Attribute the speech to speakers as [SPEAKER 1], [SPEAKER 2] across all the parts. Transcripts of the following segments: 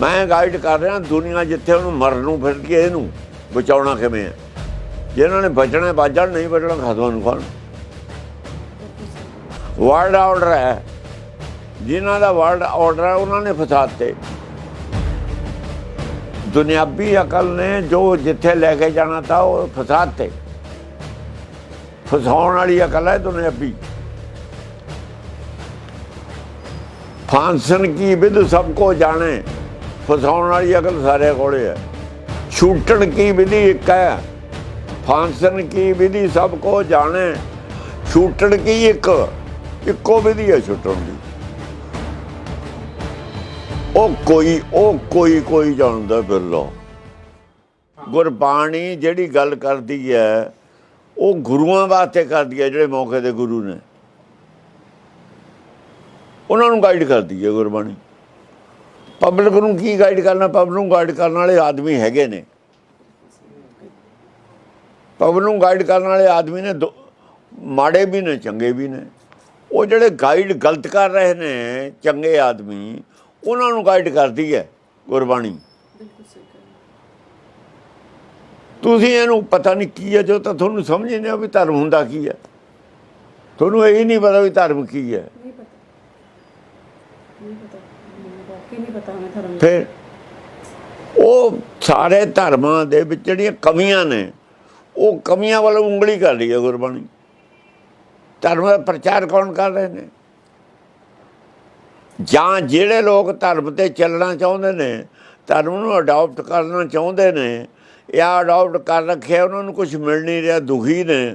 [SPEAKER 1] ਮੈਂ ਗਾਈਡ ਕਰ ਰਿਹਾ, ਦੁਨੀਆ ਜਿੱਥੇ ਉਹਨੂੰ ਮਰਨ ਨੂੰ ਫਿਰ ਕੇ ਇਹਨੂੰ? ਬਚਾਉਣਾ ਕਿਵੇਂ ਹੈ? ਜਿਹਨਾਂ ਨੇ ਬਚਣਾ ਬਾਜਣ ਨਹੀਂ ਬਚਣਾ ਖਤਮ ਨੂੰ ਖਾਣ ਵਰਲਡ ਆਰਡਰ ਹੈ। ਜਿਨ੍ਹਾਂ ਦਾ ਵਰਲਡ ਆਰਡਰ ਹੈ, ਉਹਨਾਂ ਨੇ ਫਸਾਤੇ ਦੁਨਿਆਵੀ ਅਕਲ ਨੇ ਜੋ ਜਿੱਥੇ ਲੈ ਕੇ ਜਾਣਾ ਤਾਂ ਉਹ ਫਸਾਤੇ ਫਸਾਉਣ ਵਾਲੀ ਅਕਲ ਹੈ ਦੁਨਿਆਵੀ। ਫਾਂਸਨ ਕੀ ਵਿਧ ਸਭ ਕੋ ਜਾਣੇ। ਫਸਾਉਣ ਵਾਲੀ ਅਕਲ ਸਾਰਿਆਂ ਕੋਲੇ ਹੈ। ਛੂਟਣ ਕੀ ਵਿਧੀ ਇੱਕ ਹੈ? ਫਾਂਸਨ ਕੀ ਵਿਧੀ ਸਭ ਕੋ ਜਾਣੇ? ਛੂਟਣ ਕੀ ਇੱਕ? ਇੱਕੋ ਵਿਧੀ ਹੈ ਛੁੱਟਣ ਦੀ। ਉਹ ਕੋਈ ਉਹ ਕੋਈ ਕੋਈ ਜਾਣਦਾ ਫਿਰ ਲੋ ਗੁਰਬਾਣੀ ਜਿਹੜੀ ਗੱਲ ਕਰਦੀ ਹੈ, ਉਹ ਗੁਰੂਆਂ ਵਾਸਤੇ ਕਰਦੀ ਹੈ, ਜਿਹੜੇ ਮੌਕੇ ਦੇ ਗੁਰੂ ਨੇ। ਉਹਨਾਂ ਨੂੰ ਗਾਈਡ ਕਰਦੀ ਹੈ ਗੁਰਬਾਣੀ। ਪਬਲਿਕ ਨੂੰ ਕੀ ਗਾਈਡ ਕਰਨਾ ਪਬਲਿਕ ਨੂੰ ਗਾਈਡ ਕਰਨ ਵਾਲੇ ਆਦਮੀ ਹੈਗੇ ਨੇ। ਪਬਲਿਕ ਨੂੰ ਗਾਈਡ ਕਰਨ ਵਾਲੇ ਆਦਮੀ ਨੇ ਮਾੜੇ ਵੀ ਨੇ ਚੰਗੇ ਵੀ ਨੇ। ਉਹ ਜਿਹੜੇ ਗਾਈਡ ਗਲਤ ਕਰ ਰਹੇ ਨੇ ਚੰਗੇ ਆਦਮੀ ਉਹਨਾਂ ਨੂੰ ਗਾਈਡ ਕਰਦੀ ਹੈ ਗੁਰਬਾਣੀ। ਤੁਸੀਂ ਇਹਨੂੰ ਪਤਾ ਨਹੀਂ ਕੀ ਹੈ ਜੋ ਤਾਂ ਤੁਹਾਨੂੰ ਸਮਝ ਨਹੀਂ ਆ ਵੀ ਧਰਮ ਹੁੰਦਾ ਕੀ ਹੈ। ਤੁਹਾਨੂੰ ਇਹ ਨਹੀਂ ਪਤਾ ਵੀ ਧਰਮ ਕੀ ਹੈ।
[SPEAKER 2] ਨਹੀਂ ਪਤਾ। ਨਹੀਂ ਪਤਾ। ਮੈਨੂੰ ਨਹੀਂ ਪਤਾ ਮੈਂ ਧਰਮ
[SPEAKER 1] ਫਿਰ ਉਹ ਸਾਰੇ ਧਰਮਾਂ ਦੇ ਵਿੱਚ ਜਿਹੜੀਆਂ ਕਮੀਆਂ ਨੇ, ਉਹ ਕਮੀਆਂ ਵੱਲ ਉਂਗਲੀ ਕਰ ਰਹੀ ਹੈ ਗੁਰਬਾਣੀ। ਧਰਮ ਦਾ ਪ੍ਰਚਾਰ ਕੌਣ ਕਰ ਰਹੇ ਨੇ? ਜਾਂ ਜਿਹੜੇ ਲੋਕ ਧਰਮ ਤੇ ਚੱਲਣਾ ਚਾਹੁੰਦੇ ਨੇ, ਧਰਮ ਨੂੰ ਅਡਾਪਟ ਕਰਨਾ ਚਾਹੁੰਦੇ ਨੇ ਜਾਂ ਅਡਾਪਟ ਕਰ ਰੱਖਿਆ, ਉਹਨਾਂ ਨੂੰ ਕੁਝ ਮਿਲ ਨਹੀਂ ਰਿਹਾ, ਦੁਖੀ ਨੇ,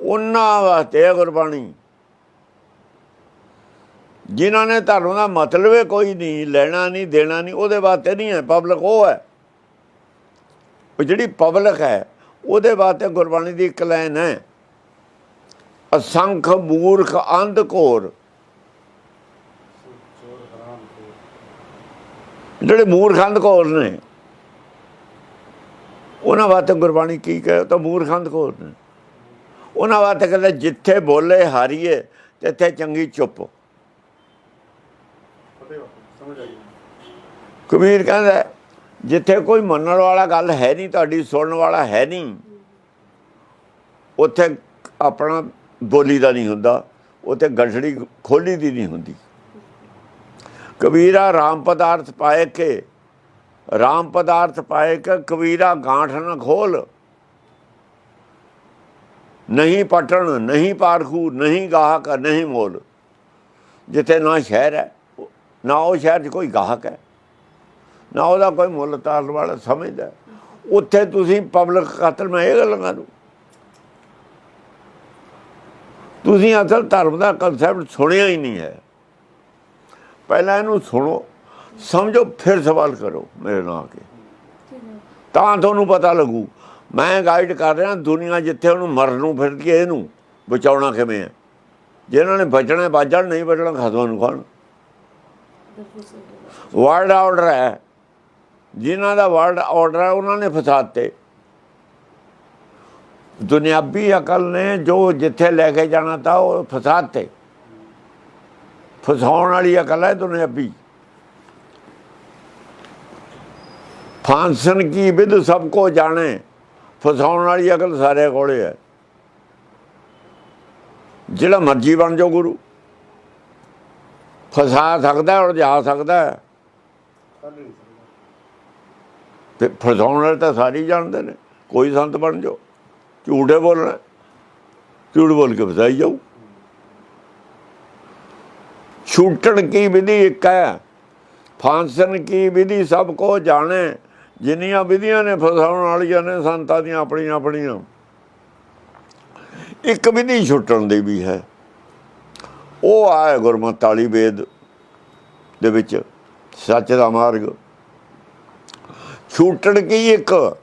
[SPEAKER 1] ਉਹਨਾਂ ਵਾਸਤੇ ਹੈ ਗੁਰਬਾਣੀ। ਜਿਨ੍ਹਾਂ ਨੇ ਧਰਮ ਦਾ ਮਤਲਬ ਹੀ ਕੋਈ ਨਹੀਂ, ਲੈਣਾ ਨਹੀਂ, ਦੇਣਾ ਨਹੀਂ, ਉਹਦੇ ਵਾਸਤੇ ਨਹੀਂ ਹੈ ਪਬਲਿਕ ਉਹ ਹੈ। ਉਹ ਜਿਹੜੀ ਪਬਲਿਕ ਹੈ, ਉਹਦੇ ਵਾਸਤੇ ਗੁਰਬਾਣੀ ਦੀ ਇੱਕ ਲਾਈਨ ਹੈ। ਅਸੰਖ ਮੂਰਖ ਅੰਧ ਘੋਰ। ਜਿਹੜੇ ਮੂਰਖ ਅੰਧ ਘੋਰ ਨੇ, ਉਹਨਾਂ ਵਾਸਤੇ ਗੁਰਬਾਣੀ ਕੀ ਕਹੇ ਤਾਂ ਮੂਰਖ ਅੰਧ ਘੋਰ ਨੇ। ਉਹਨਾਂ ਵਾਸਤੇ ਕਹਿੰਦਾ, ਜਿੱਥੇ ਬੋਲੇ ਹਾਰੀਏ ਇੱਥੇ ਚੰਗੀ ਚੁੱਪ। ਕਬੀਰ ਕਹਿੰਦਾ, ਜਿੱਥੇ ਕੋਈ ਮੰਨਣ ਵਾਲਾ ਗੱਲ ਹੈ ਨਹੀਂ, ਤੁਹਾਡੀ ਸੁਣਨ ਵਾਲਾ ਹੈ ਨਹੀਂ, ਉੱਥੇ ਆਪਣਾ ਬੋਲੀ ਦਾ ਨਹੀਂ ਹੁੰਦਾ, ਉੱਥੇ ਗਠੜੀ ਖੋਲੀ ਦੀ ਨਹੀਂ ਹੁੰਦੀ। ਕਬੀਰਾ ਰਾਮ ਪਦਾਰਥ ਪਾਏ ਕੇ, ਰਾਮ ਪਦਾਰਥ ਪਾਏ ਕੇ ਕਬੀਰਾ ਗਾਂਠ ਨਾ ਖੋਲ। ਨਹੀਂ ਪਟਣ, ਨਹੀਂ ਪਾਰਖੂ, ਨਹੀਂ ਗਾਹਕ, ਨਹੀਂ ਮੋਲ, ਜਿੱਥੇ ਨਾ ਸ਼ਹਿਰ ਹੈ। ਨਾ ਉਹ ਸ਼ਹਿਰ 'ਚ ਕੋਈ ਗਾਹਕ ਹੈ, ਨਾ ਉਹਦਾ ਕੋਈ ਮੁੱਲ ਤਾਰਨ ਵਾਲਾ ਸਮਝਦਾ ਉੱਥੇ ਤੁਸੀਂ ਪਬਲਿਕ ਖਾਤਰ ਮੈਂ ਇਹ ਗੱਲ ਕਰੂ। ਤੁਸੀਂ ਅਸਲ ਧਰਮ ਦਾ ਕਨਸੈਪਟ ਸੁਣਿਆ ਹੀ ਨਹੀਂ ਹੈ। ਪਹਿਲਾਂ ਇਹਨੂੰ ਸੁਣੋ, ਸਮਝੋ, ਫਿਰ ਸਵਾਲ ਕਰੋ ਮੇਰੇ ਨਾਲ ਆ ਕੇ। ਤਾਂ ਤੁਹਾਨੂੰ ਪਤਾ ਲੱਗੂ, ਮੈਂ ਗਾਈਡ ਕਰ ਰਿਹਾ ਦੁਨੀਆ ਜਿੱਥੇ ਉਹਨੂੰ ਮਰਨ ਨੂੰ ਫਿਰ ਕੇ ਇਹਨੂੰ ਬਚਾਉਣਾ ਕਿਵੇਂ ਹੈ? ਜਿਨ੍ਹਾਂ ਨੇ ਬਚਣਾ ਬਾਜਣ ਨਹੀਂ ਬਚਣਾ ਖਤਮ ਨੂੰ ਖਾਣ
[SPEAKER 2] ਬਿਲਕੁਲ ਸਹੀ ਗੱਲ ਹੈ।
[SPEAKER 1] ਵਰਲਡ ਆਰਡਰ ਹੈ। ਜਿਨ੍ਹਾਂ ਦਾ ਵਰਲਡ ਆਰਡਰ ਹੈ, ਉਹਨਾਂ ਨੇ ਫਸਾਤੇ ਦੁਨਿਆਵੀ ਅਕਲ ਨੇ ਜੋ ਜਿੱਥੇ ਲੈ ਕੇ ਜਾਣਾ ਤਾਂ ਉਹ ਫਸਾਤੇ ਫਸਾਉਣ ਵਾਲੀ ਅਕਲ ਹੈ ਦੁਨਿਆਵੀ। ਫਾਂਸਨ ਕੀ ਵਿਧ ਸਭ ਕੋ ਜਾਣੇ, ਫਸਾਉਣ ਵਾਲੀ ਅਕਲ ਸਾਰੇ ਕੋਲੇ ਹੈ। ਜਿਹੜਾ ਮਰਜ਼ੀ ਬਣ ਜਾਓ ਗੁਰੂ। ਫਸਾ ਸਕਦਾ ਔਰ ਜਾ ਸਕਦਾ। ਹੈ ਤੇ ਫਸਾਉਣ ਵਾਲੇ ਤਾਂ ਸਾਰੇ ਜਾਣਦੇ ਨੇ। ਕੋਈ ਸੰਤ ਬਣ ਜਾਓ। ਝੂਠੇ ਬੋਲਣਾ। ਝੂਠ ਬੋਲ ਕੇ ਫਸਾਈ ਜਾਓ। ਛੂਟਣ ਕੀ ਵਿਧੀ ਇੱਕ ਹੈ। ਫਾਂਸਨ ਕੀ ਵਿਧੀ ਸਭ ਕੋ ਜਾਣੇ। ਜਿੰਨੀਆਂ ਵਿਧੀਆਂ ਨੇ ਫਸਾਉਣ ਵਾਲੀਆਂ ਨੇ ਸੰਤਾਂ ਦੀਆਂ ਆਪਣੀਆਂ ਆਪਣੀਆਂ। ਇੱਕ ਵਿਧੀ ਛੁੱਟਣ ਦੀ ਵੀ ਹੈ। ਉਹ ਆ ਗੁਰਮਤਿ ਵਾਲੀ ਵੇਦ ਦੇ ਵਿੱਚ, ਸੱਚ ਦਾ ਮਾਰਗ। ਛੂਟਣ ਕੀ ਇੱਕ?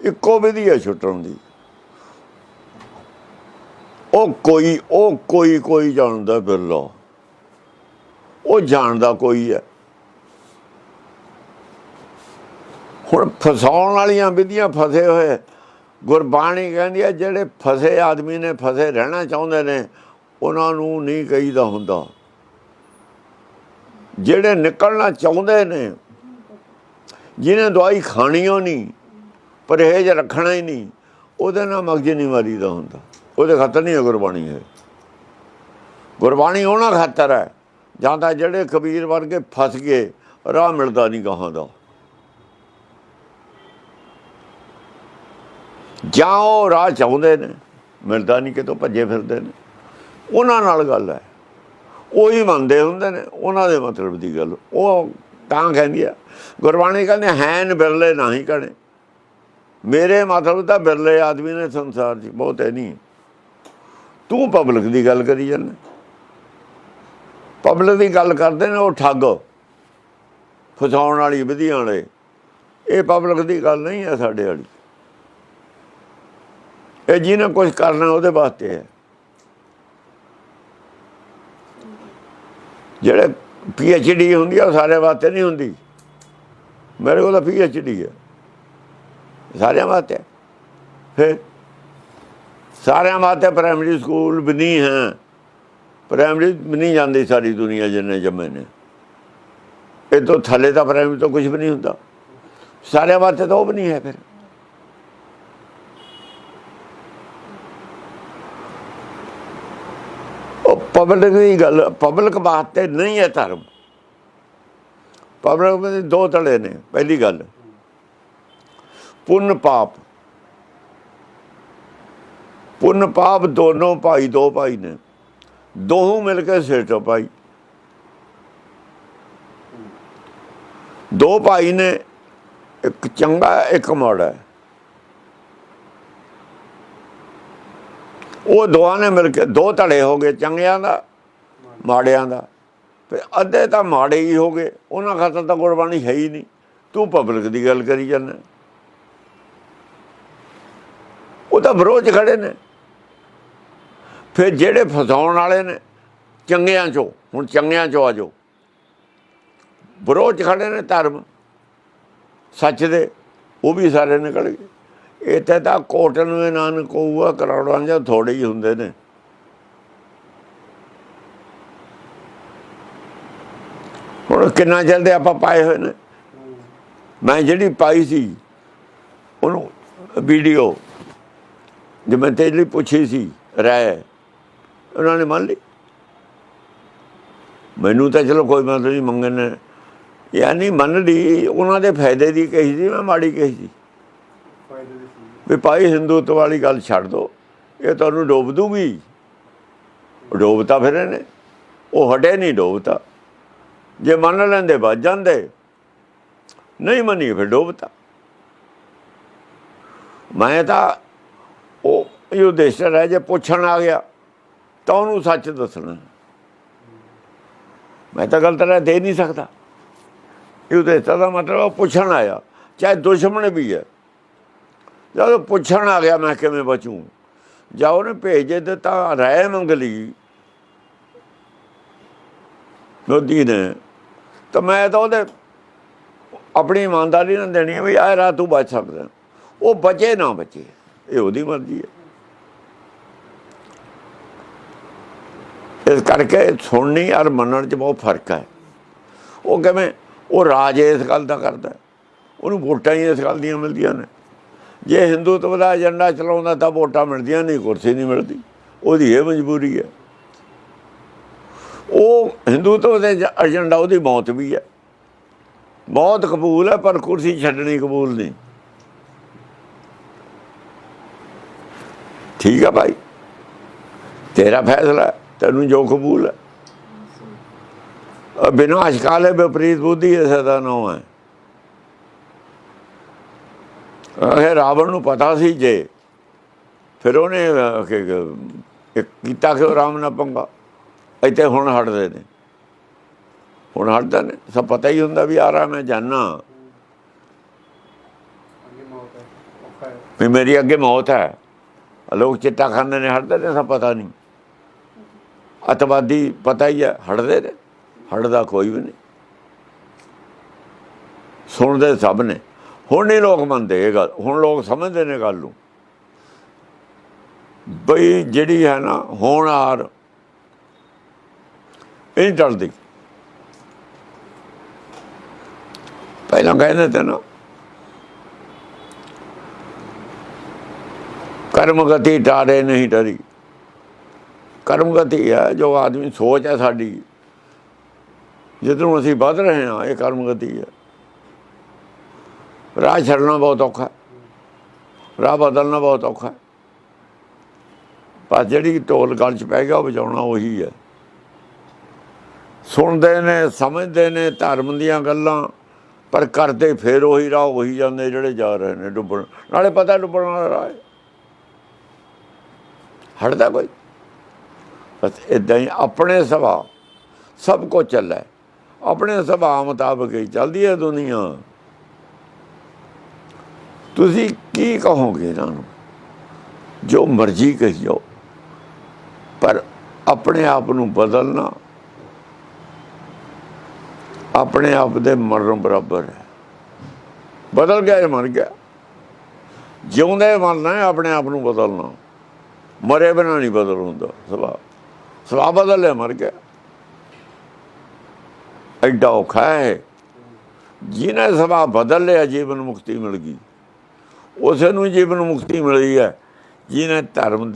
[SPEAKER 1] ਇੱਕੋ ਵਿਧੀ ਹੈ ਛੁੱਟਣ ਦੀ। ਉਹ ਕੋਈ ਉਹ ਕੋਈ ਕੋਈ ਜਾਣਦਾ ਬਿਰਲਾ। ਉਹ ਜਾਣਦਾ ਕੋਈ ਹੈ। ਹੁਣ ਫਸਾਉਣ ਵਾਲੀਆਂ ਵਿਧੀਆਂ ਫਸੇ ਹੋਏ। ਗੁਰਬਾਣੀ ਕਹਿੰਦੀ ਹੈ, ਜਿਹੜੇ ਫਸੇ ਆਦਮੀ ਨੇ, ਫਸੇ ਰਹਿਣਾ ਚਾਹੁੰਦੇ ਨੇ ਉਹਨਾਂ ਨੂੰ ਨਹੀਂ ਕਹੀਦਾ ਹੁੰਦਾ। ਜਿਹੜੇ ਨਿਕਲਣਾ ਚਾਹੁੰਦੇ ਨੇ, ਜਿਹਨੇ ਦਵਾਈ ਖਾਣੀ ਓ ਨਹੀਂ, ਪਰਹੇਜ ਰੱਖਣਾ ਹੀ ਨਹੀਂ, ਉਹਦੇ ਨਾਲ ਮਗਜ ਨਹੀਂ ਮਾਰੀਦਾ ਹੁੰਦਾ। ਉਹਦੇ ਖਾਤਰ ਨਹੀਂ ਹੈ ਗੁਰਬਾਣੀ ਹੈ। ਗੁਰਬਾਣੀ ਉਹਨਾਂ ਖਾਤਰ ਹੈ, ਜਾਂ ਤਾਂ ਜਿਹੜੇ ਕਬੀਰ ਵਰਗੇ ਫਸ ਗਏ, ਰਾਹ ਮਿਲਦਾ ਨਹੀਂ ਗਾਹਾਂ ਦਾ। ਜਾਂ ਉਹ ਰਾਹ ਚਾਹੁੰਦੇ ਨੇ, ਮਿਲਦਾ ਨਹੀਂ ਕਿਤੋਂ ਭੱਜੇ ਫਿਰਦੇ ਨੇ। ਉਹਨਾਂ ਨਾਲ ਗੱਲ ਹੈ। ਉਹੀ ਮੰਨਦੇ ਹੁੰਦੇ ਨੇ, ਉਹਨਾਂ ਦੇ ਮਤਲਬ ਦੀ ਗੱਲ। ਉਹ ਤਾਂ ਕਹਿੰਦੀ ਆ, ਗੁਰਬਾਣੀ ਕਹਿੰਦੇ ਹੈਨ ਬਿਰਲੇ ਨਹੀਂ ਕਣੇ ਮੇਰੇ ਮਤਲਬ ਤਾਂ ਬਿਰਲੇ ਆਦਮੀ ਨੇ ਸੰਸਾਰ 'ਚ, ਬਹੁਤ ਹੈ ਨਹੀਂ। ਤੂੰ ਪਬਲਿਕ ਦੀ ਗੱਲ ਕਰੀ ਜਾਂਦਾ। ਪਬਲਿਕ ਦੀ ਗੱਲ ਕਰਦੇ ਨੇ, ਉਹ ਠੱਗ। ਫਸਾਉਣ ਵਾਲੀ ਵਿਧੀਆਂ ਵਾਲੇ। ਇਹ ਪਬਲਿਕ ਦੀ ਗੱਲ ਨਹੀਂ ਹੈ ਸਾਡੇ ਵਾਲੀ। ਇਹ ਜਿਹਨੇ ਕੁਝ ਕਰਨਾ, ਉਹਦੇ ਵਾਸਤੇ ਹੈ। ਜਿਹੜੇ ਪੀ ਐਚ ਡੀ ਹੁੰਦੀ ਆ, ਉਹ ਸਾਰੇ ਵਾਸਤੇ ਨਹੀਂ ਹੁੰਦੀ। ਮੇਰੇ ਕੋਲ ਤਾਂ ਪੀ ਐਚ ਡੀ ਹੈ ਸਾਰਿਆਂ ਵਾਸਤੇ। ਫਿਰ ਸਾਰਿਆਂ ਵਾਸਤੇ ਪ੍ਰਾਇਮਰੀ ਸਕੂਲ ਵੀ ਨਹੀਂ ਹੈ। ਪ੍ਰਾਇਮਰੀ ਵੀ ਨਹੀਂ ਜਾਂਦੀ ਸਾਰੀ ਦੁਨੀਆ ਜਿੰਨੇ ਜੰਮੇ ਨੇ। ਇਹ ਤੋਂ ਥੱਲੇ ਤਾਂ ਪ੍ਰਾਇਮਰੀ ਤੋਂ ਕੁਝ ਵੀ ਨਹੀਂ ਹੁੰਦਾ। ਸਾਰਿਆਂ ਵਾਸਤੇ ਤਾਂ ਉਹ ਵੀ ਨਹੀਂ ਹੈ ਫਿਰ ਉਹ ਪਬਲਿਕ ਦੀ ਗੱਲ, ਪਬਲਿਕ ਵਾਸਤੇ ਨਹੀਂ ਹੈ ਧਰਮ। ਪਬਲਿਕ ਦੇ ਦੋ ਤਲੇ ਨੇ, ਪਹਿਲੀ ਗੱਲ। ਪੁੰਨ ਪਾਪ। ਪੁੰਨ ਪਾਪ ਦੋਨੋਂ ਭਾਈ, ਦੋ ਭਾਈ ਨੇ। ਦੋਹੋਂ ਮਿਲ ਕੇ ਸੇਠ ਭਾਈ ਦੋ ਭਾਈ ਨੇ, ਇੱਕ ਚੰਗਾ, ਇੱਕ ਮਾੜਾ। ਉਹ ਦੋਵਾਂ ਨੇ ਮਿਲ ਕੇ ਦੋ ਧੜੇ ਹੋ ਗਏ ਚੰਗਿਆਂ ਦਾ, ਮਾੜਿਆਂ ਦਾ। ਤੇ ਅੱਧੇ ਤਾਂ ਮਾੜੇ ਹੀ ਹੋ ਗਏ, ਉਹਨਾਂ ਖਾਤਰ ਤਾਂ ਗੁਰਬਾਣੀ ਹੈ ਹੀ ਨਹੀਂ। ਤੂੰ ਪਬਲਿਕ ਦੀ ਗੱਲ ਕਰੀ ਜਾਂਦਾ। ਉਹ ਤਾਂ ਵਿਰੋਧ 'ਚ ਖੜੇ ਨੇ। ਫਿਰ ਜਿਹੜੇ ਫਸਾਉਣ ਵਾਲੇ ਨੇ, ਚੰਗਿਆਂ ਚੋਂ, ਹੁਣ ਚੰਗਿਆਂ ਚੋਂ ਆ ਜਾਓ। ਵਿਰੋਧ 'ਚ ਖੜੇ ਨੇ ਧਰਮ। ਸੱਚ ਦੇ, ਉਹ ਵੀ ਸਾਰੇ ਨਿਕਲ ਗਏ। ਇੱਥੇ ਤਾਂ ਕੋਟ ਨੂੰ ਇਹ ਨਾਨਕ ਕਹੂਗਾ ਕਰੋੜਾਂ ਜਾਂ ਥੋੜੇ ਹੀ ਹੁੰਦੇ ਨੇ। ਹੁਣ ਕਿੰਨਾ ਜਲਦੀ ਆਪਾਂ ਪਾਏ ਹੋਏ ਨੇ? ਮੈਂ ਜਿਹੜੀ ਪਾਈ ਸੀ, ਉਹਨੂੰ ਵੀਡੀਓ ਜਿਵੇਂ ਤੇਰੇ ਲਈ ਪੁੱਛੀ ਸੀ, ਰਾਏ, ਉਹਨਾਂ ਨੇ ਮੰਨ ਲਈ। ਮੈਨੂੰ ਤਾਂ ਚਲੋ ਕੋਈ ਮਤਲਬ ਨਹੀਂ ਮੰਗਣ ਨੇ। ਯਾਨੀ ਮੰਨ ਲਈ, ਉਹਨਾਂ ਦੇ ਫਾਇਦੇ ਦੀ ਕਹੀ ਸੀ, ਮੈਂ ਮਾੜੀ ਕਹੀ ਸੀ। ਵੀ ਭਾਈ ਹਿੰਦੂਤ ਵਾਲੀ ਗੱਲ ਛੱਡ ਦੋ, ਇਹ ਤੁਹਾਨੂੰ ਡੋਬ ਦੂਗੀ। ਡੋਬਤਾ ਫਿਰ ਇਹਨੇ। ਉਹ ਹਟੇ ਨਹੀਂ ਡੋਬਤਾ। ਜੇ ਮੰਨ ਲੈਂਦੇ, ਵੱਜ ਜਾਂਦੇ। ਨਹੀਂ ਮੰਨੀ ਫਿਰ ਡੋਬਤਾ। ਮੈਂ ਤਾਂ ਉਹ ਯੁਧਿਸ਼ਟਰ ਹੈ ਜੇ ਪੁੱਛਣ ਆ ਗਿਆ, ਤਾਂ ਉਹਨੂੰ ਸੱਚ ਦੱਸਣਾ। ਮੈਂ ਤਾਂ ਗਲਤ ਰਹਿ ਦੇ ਨਹੀਂ ਸਕਦਾ। ਯੁਧਿਸ਼ਟਰ ਦਾ ਮਤਲਬ ਉਹ ਪੁੱਛਣ ਆਇਆ, ਚਾਹੇ ਦੁਸ਼ਮਣ ਵੀ ਹੈ। ਜਦੋਂ ਪੁੱਛਣ ਆ ਗਿਆ, ਮੈਂ ਕਿਵੇਂ ਬਚੂੰ? ਜਾਂ ਉਹਨੇ ਭੇਜੇ ਦਿੱਤਾ, ਰਹਿ ਮੰਗ ਲਈ। ਮੋਦੀ ਨੇ। ਤਾਂ ਮੈਂ ਤਾਂ ਉਹਦੇ ਆਪਣੀ ਇਮਾਨਦਾਰੀ ਨਾਲ ਦੇਣੀ ਹੈ ਵੀ ਆਹ ਰਾਤ ਤੂੰ ਬਚ ਸਕਦਾ। ਉਹ ਬਚੇ ਨਾ ਬਚੇ, ਇਹ ਉਹਦੀ ਮਰਜ਼ੀ ਹੈ ਇਸ ਕਰਕੇ ਸੁਣਨੀ ਔਰ ਮੰਨਣ 'ਚ ਬਹੁਤ ਫ਼ਰਕ ਹੈ। ਉਹ ਕਿਵੇਂ, ਉਹ ਰਾਜ ਇਸ ਗੱਲ ਦਾ ਕਰਦਾ। ਉਹਨੂੰ ਵੋਟਾਂ ਹੀ ਇਸ ਗੱਲ ਦੀਆਂ ਮਿਲਦੀਆਂ ਨੇ। ਜੇ ਹਿੰਦੂਤਵ ਦਾ ਏਜੰਡਾ ਚਲਾਉਂਦਾ ਤਾਂ ਵੋਟਾਂ ਮਿਲਦੀਆਂ ਨਹੀਂ, ਕੁਰਸੀ ਨਹੀਂ ਮਿਲਦੀ। ਉਹਦੀ ਇਹ ਮਜਬੂਰੀ ਹੈ। ਉਹ ਹਿੰਦੂਤਵ ਦੇ ਏਜੰਡਾ, ਉਹਦੀ ਮੌਤ ਵੀ ਹੈ। ਬਹੁਤ ਕਬੂਲ ਹੈ, ਪਰ ਕੁਰਸੀ ਛੱਡਣੀ ਕਬੂਲ ਨਹੀਂ। ਠੀਕ ਹੈ ਭਾਈ। ਤੇਰਾ ਫੈਸਲਾ ਤੈਨੂੰ ਜੋ ਕਬੂਲ ਹੈ। ਬਿਨਾਂ ਬਿਨਾਸ਼ ਵਿਪਰੀਤ ਬੁੱਧੀ ਹੈ, ਸਦਾ ਨਾਮ ਹੈ। ਇਹ ਰਾਵਣ ਨੂੰ ਪਤਾ ਸੀ ਜੇ। ਫਿਰ ਉਹਨੇ ਕਿ- ਕੀਤਾ ਕਿ ਰਾਮ ਨਾ ਪੰਗਾ? ਇੱਥੇ ਹੁਣ ਹਟਦੇ ਨੇ। ਹੁਣ ਹਟਦੇ ਨੇ। ਸਭ ਪਤਾ ਹੀ ਹੁੰਦਾ ਵੀ ਆ ਰਹਾ ਮੈਂ
[SPEAKER 3] ਹੈ
[SPEAKER 1] ਵੀ ਮੇਰੀ ਅੱਗੇ ਮੌਤ ਹੈ। ਲੋਕ ਚਿੱਟਾ ਖਾਂਦੇ ਨੇ ਹਟਦੇ ਨੇ ਸਭ ਪਤਾ ਨਹੀਂ। ਅਤਵਾਦੀ ਪਤਾ ਹੀ ਹੈ ਹਟਦੇ ਨੇ। ਹਟਦਾ ਕੋਈ ਵੀ ਨਹੀਂ। ਸੁਣਦੇ ਸਭ ਨੇ। ਹੁਣ ਨਹੀਂ ਲੋਕ ਮੰਨਦੇ ਇਹ ਗੱਲ, ਹੁਣ ਲੋਕ ਸਮਝਦੇ ਨੇ ਗੱਲ ਨੂੰ। ਬਈ ਜਿਹੜੀ ਹੈ ਨਾ ਹੋਣਹਾਰ ਇਹ ਨਹੀਂ ਟਲਦੀ। ਪਹਿਲਾਂ ਕਹਿੰਦੇ ਤੇ ਨਾ, ਕਰਮ ਗਤੀ ਟਾਰੇ ਨਹੀਂ ਟਰੀ। ਕਰਮ ਗਤੀ ਹੈ, ਜੋ ਆਦਮੀ ਸੋਚ ਹੈ ਸਾਡੀ, ਜਿੱਧਰੋਂ ਅਸੀਂ ਵੱਧ ਰਹੇ ਹਾਂ, ਇਹ ਕਰਮ ਗਤੀ ਹੈ। ਰਾਹ ਛੱਡਣਾ ਬਹੁਤ ਔਖਾ ਰਾਹ ਬਦਲਣਾ ਬਹੁਤ ਔਖਾ ਪਰ ਜਿਹੜੀ ਢੋਲ ਗਲ ਚ ਪੈ ਗਿਆ, ਉਹ ਵਜਾਉਣਾ ਉਹੀ ਹੈ। ਸੁਣਦੇ ਨੇ, ਸਮਝਦੇ ਨੇ, ਧਰਮ ਦੀਆਂ ਗੱਲਾਂ, ਪਰ ਕਰਦੇ ਫੇਰ ਉਹੀ ਰਾਹ, ਉਹੀ ਜਾਂਦੇ ਜਿਹੜੇ ਜਾ ਰਹੇ ਨੇ ਡੁੱਬਣ। ਨਾਲੇ ਪਤਾ ਡੁੱਬਣ ਵਾਲਾ ਰਾਹ ਹਟਦਾ ਕੋਈ? ਬਸ ਇਦਾਂ ਹੀ ਆਪਣੇ ਸੁਭਾਅ ਸਭ ਕੁਝ ਚੱਲਦਾ ਆਪਣੇ ਸੁਭਾਅ ਮੁਤਾਬਕ ਹੀ ਚੱਲਦੀ ਹੈ ਦੁਨੀਆ। ਤੁਸੀਂ ਕੀ ਕਹੋਗੇ ਇਹਨਾਂ ਨੂੰ? ਜੋ ਮਰਜ਼ੀ ਕਹੀ ਜਾਓ, ਪਰ ਆਪਣੇ ਆਪ ਨੂੰ ਬਦਲਣਾ ਆਪਣੇ ਆਪ ਦੇ ਮਰਨ ਬਰਾਬਰ ਹੈ। ਬਦਲ ਗਿਆ ਇਹ ਮਰ ਗਿਆ? ਜਿਉਂਦੇ ਮਰਨਾ ਹੈ, ਆਪਣੇ ਆਪ ਨੂੰ ਬਦਲਣਾ। ਮਰੇ ਬਿਨਾਂ ਨਹੀਂ ਬਦਲ ਹੁੰਦਾ ਸੁਭਾਅ। ਸੁਭਾਅ ਬਦਲ ਲਿਆ, ਮਰ ਗਿਆ। ਐਡਾ ਔਖਾ ਹੈ। ਜਿਹਨੇ ਸੁਭਾਅ ਬਦਲ ਲਿਆ, ਜੀਵਨ ਮੁਕਤੀ ਮਿਲ ਗਈ। ਉਸੇ ਨੂੰ ਜੀਵਨ ਮੁਕਤੀ ਮਿਲੀ ਹੈ। ਜਿਹਨੇ ਧਰਮ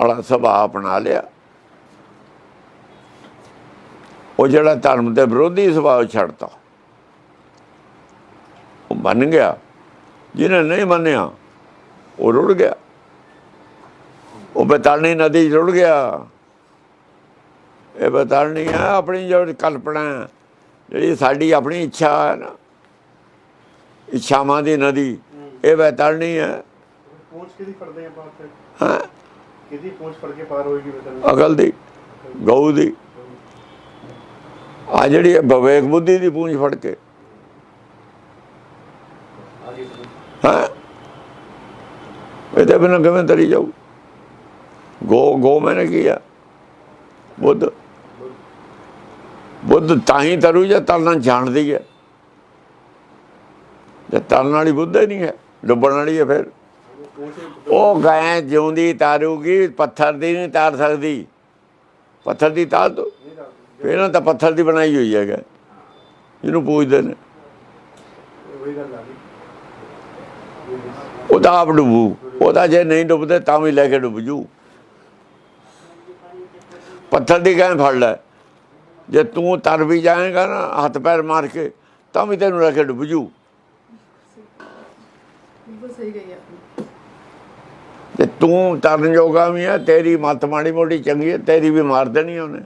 [SPEAKER 1] ਵਾਲਾ ਸੁਭਾਅ ਅਪਣਾ ਲਿਆ। ਉਹ ਜਿਹੜਾ ਧਰਮ ਦੇ ਵਿਰੋਧੀ ਸੁਭਾਅ ਛੱਡਤਾ। ਉਹ ਮੰਨ ਗਿਆ। ਜਿਹਨੇ ਨਹੀਂ ਮੰਨਿਆ, ਉਹ ਰੁੜ ਗਿਆ। ਉਹ ਬਤਾਲਣੀ ਨਦੀ 'ਚ ਰੁੜ ਗਿਆ। ਇਹ ਬਤਾਲਣੀ ਹੈ ਆਪਣੀ ਜਿਹੜੀ ਕਲਪਨਾ ਜਿਹੜੀ ਸਾਡੀ ਆਪਣੀ ਇੱਛਾ ਹੈ ਨਾ। ਇੱਛਾਵਾਂ ਦੀ ਨਦੀ। ਇਹ ਬਤਾਲਣੀ ਹੈ
[SPEAKER 3] ਪਹੁੰਚ ਕਿਹਦੀ ਫੜਦੇ ਆਪਾਂ ਉੱਥੇ?
[SPEAKER 1] ਹਾਂ?
[SPEAKER 3] ਕਿਹਦੀ ਪਹੁੰਚ ਫੜ ਕੇ ਪਾਰ ਹੋਏਗੀ ਬਤਨ
[SPEAKER 1] ਅਕਲ ਦੀ ਗਊ ਦੀ। ਆ ਜਿਹੜੀ ਵਿਵੇਕ ਬੁੱਧੀ ਦੀ ਪੂੰਝ ਫੜ ਕੇ। ਹਾਂ? ਇਹਦੇ ਬਿਨਾਂ ਕਿਵੇਂ ਤਰੀ ਜਾਊ? ਗੋ ਗੋ ਮੈਨੇ ਕੀਆ ਬੁੱਧ। ਬੁੱਧ ਤਾਂ ਹੀ ਤਰੂ ਜੇ ਤਲਣਾ ਜਾਣਦੀ ਹੈ ਜੇ ਤਲਣ ਵਾਲੀ ਬੁੱਧ ਹੀ ਨਹੀਂ ਹੈ। ਡੁੱਬਣ ਵਾਲੀ ਹੈ ਫਿਰ। ਉਹ ਗਏ ਜਿਉਂਦੀ ਤਾਰੂਗੀ, ਪੱਥਰ ਦੀ ਨਹੀਂ ਤਾਰ ਸਕਦੀ। ਪੱਥਰ ਦੀ ਤਾਰ ਦੋ
[SPEAKER 3] ਨਹੀਂ
[SPEAKER 1] ਇਹਨਾਂ ਤਾਂ ਪੱਥਰ ਦੀ ਬਣਾਈ ਹੋਈ ਹੈਗਾ। ਜਿਹਨੂੰ ਪੂਜਦੇ ਨੇ।
[SPEAKER 3] ਉਹੀ
[SPEAKER 1] ਉਹ ਤਾਂ ਆਪ ਡੁੱਬੂ। ਉਹ ਤਾਂ ਜੇ ਨਹੀਂ ਡੁੱਬਦੇ ਤਾਂ ਵੀ ਲੈ ਕੇ ਡੁੱਬ ਜੂ। ਪੱਥਰ ਦੀ ਗਾਂ ਫੜ ਲੈ। ਜੇ ਤੂੰ ਤਰ ਵੀ ਜਾਏਗਾ ਨਾ, ਹੱਥ ਪੈਰ ਮਾਰ ਕੇ, ਤਾਂ ਵੀ ਤੈਨੂੰ ਲੈ ਕੇ ਡੁੱਬ ਜੂ।
[SPEAKER 2] ਬਿਲਕੁਲ ਸਹੀ ਗਈ ਆਪਣੀ।
[SPEAKER 1] ਜੇ ਤੂੰ ਤਰਨ ਜੋਗਾ ਵੀ ਹੈ ਤੇਰੀ ਮੱਤ ਮਾੜੀ ਮੋਟੀ ਚੰਗੀ ਹੈ ਤੇਰੀ ਵੀ ਮਾਰ ਦੇਣੀ ਉਹਨੇ।